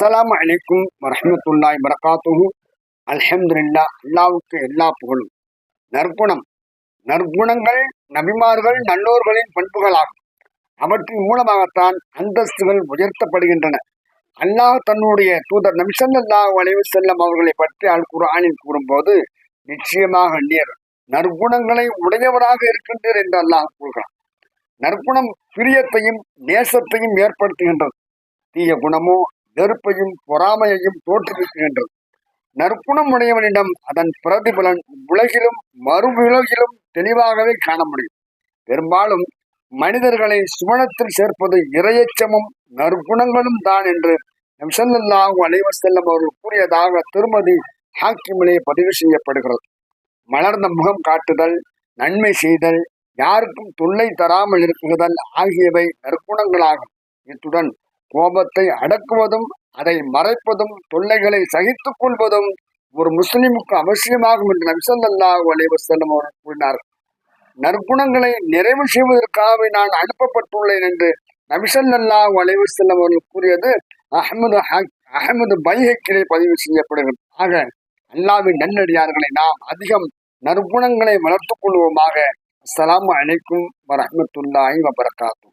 அஸ்லாம் அலைக்கும் வரமத்துல்லாய் வரகாத்துஹு அல்ஹம்துலில்லா அல்லாவுக்கு எல்லா புகழும். நற்குணம். நற்குணங்கள் நபிமார்கள் நல்லோர்களின் பண்புகளாகும். அவற்றின் மூலமாகத்தான் அந்தஸ்துகள் உயர்த்தப்படுகின்றன. அல்லாஹ் தன்னுடைய தூதர் நபிசல்லாஹ் வளைவு செல்லம் அவர்களை பற்றி அல் குரானில் கூறும்போது நிச்சயமாக நீர் நற்குணங்களை உடையவராக இருக்கின்றீர் என்று அல்லாஹ் கூறுகிறான். நற்குணம் பிரியத்தையும் நேசத்தையும் ஏற்படுத்துகின்றது. தீய குணமோ நெருப்பையும் பொறாமையையும் தோற்றுவிக்கின்றது நற்குணம் உடையவனிடம் அதன் பிரதிபலன் உலகிலும் மறு உலகிலும் தெளிவாகவே காண முடியும். பெரும்பாலும் மனிதர்களை சுவனத்தில் சேர்ப்பது இரையச்சமும் நற்குணங்களும் தான் என்று நம்சல்லாஹு அலைவசல்லம் அவர்கள் கூறியதாக திருமதி ஹாக்கிமிலே பதிவு செய்யப்படுகிறது. மலர்ந்த முகம் காட்டுதல் நன்மை செய்தல் யாருக்கும் தொல்லை தராமல் இருக்குதல் ஆகியவை நற்குணங்களாகும். இத்துடன் கோபத்தை அடக்குவதும் அதை மறைப்பதும் தொல்லைகளை சகித்துக் கொள்வதும் ஒரு முஸ்லிமுக்கு அவசியமாகும் என்று நபிசல்லாஹு அலைவசல்லம் அவர்கள் கூறினார் நற்குணங்களை நிறைவு செய்வதற்காக நான் அனுப்பப்பட்டுள்ளேன் என்று நபிசல்லாஹு அலைவசல்லம் அவர்கள் கூறியது அஹமது அகமது பைஹக்கிலே பதிவு செய்யப்படுகிறது. ஆக அல்லாவின் நன்னடியார்களை நாம் அதிகம் நற்குணங்களை வளர்த்துக் கொள்வோமாக. அஸ்லாம் அலைக்கும் வரமத்துல்லாஹி வபரகாத்து.